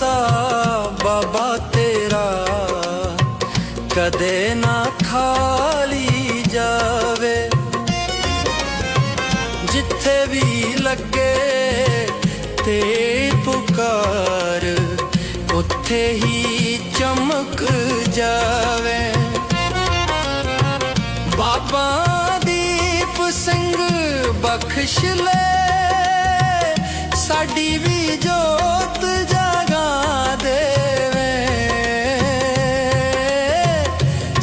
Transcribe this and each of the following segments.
ਭਰੋਸਾ ਬਾਬਾ ਤੇਰਾ ਕਦੇ ਨਾ ਖਾਲੀ ਜਾਵੇ। ਜਿੱਥੇ ਵੀ ਲੱਗੇ ਤੇ ਪੁਕਾਰ, ਉੱਥੇ ਹੀ ਚਮਕ ਜਾਵੇ। ਬਾਬਾ ਦੀਪ ਸਿੰਘ ਬਖਸ਼ ਲੈ, ਸਾਡੀ ਵੀ ਜੋ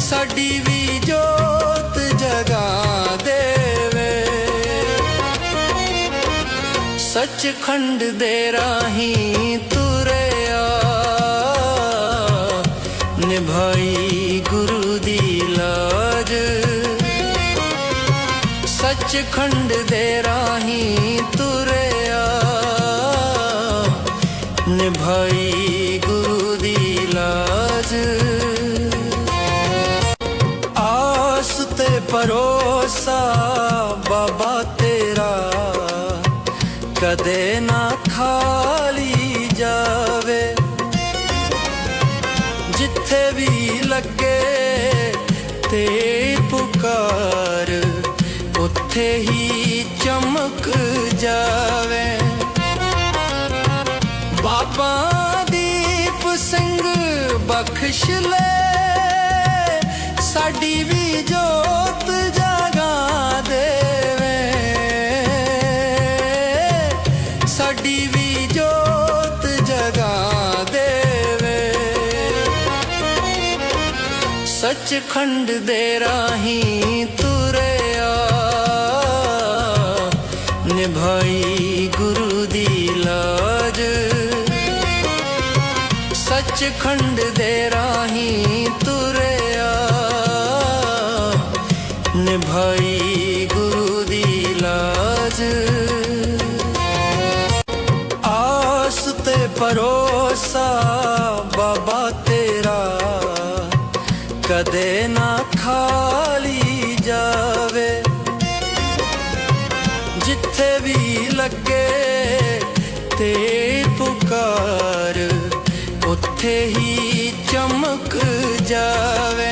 ਸਾਡੀ ਵੀ ਜੋਤ ਜਗਾ ਦੇਵੇ। ਸੱਚਖੰਡ ਦੇ ਰਾਹੀਂ ਤੁਰਿਆ, ਨਿਭਾਈ ਗੁਰੂ ਦੀ ਲਾਜ। ਸੱਚਖੰਡ ਦੇ ਰਾਹੀਂ ਤੁਰਿਆ, ਨਿਭਾਈ ਭਰੋਸਾ ਬਾਬਾ ਤੇਰਾ ਕਦੇ ਨਾ ਖਾਲੀ ਜਾਵੇ। ਜਿੱਥੇ ਵੀ ਲੱਗੇ ਤੇ ਪੁਕਾਰ, ਉੱਥੇ ਹੀ ਚਮਕ ਜਾਵੇ। ਬਾਬਾ ਦੀਪ ਸਿੰਘ ਬਖਸ਼ ਲੈ ਸਾਡੀ ਸਾਡੀ ਵੀ ਜੋਤ ਜਗਾ ਦੇਵੇ। ਸੱਚਖੰਡ ਦੇ ਰਾਹੀਂ ਤੁਰਿਆ, ਨਿਭਾਈ ਗੁਰੂ ਦੀ ਲਾਜ। ਸੱਚਖੰਡ ਦੇ ਰਾਹੀਂ ਤੁਰਿਆ, ਨਿਭਾਈ ਤੇ ਬਾਬਾ ਤੇਰਾ ਕਦੇ ਨਾ ਖਾਲੀ ਜਾਵੇ ਜਿੱਥੇ ਵੀ ਲੱਗੇ ਤੇ ਪੁਕਾਰ ਉੱਥੇ ਹੀ ਚਮਕ ਜਾਵੇ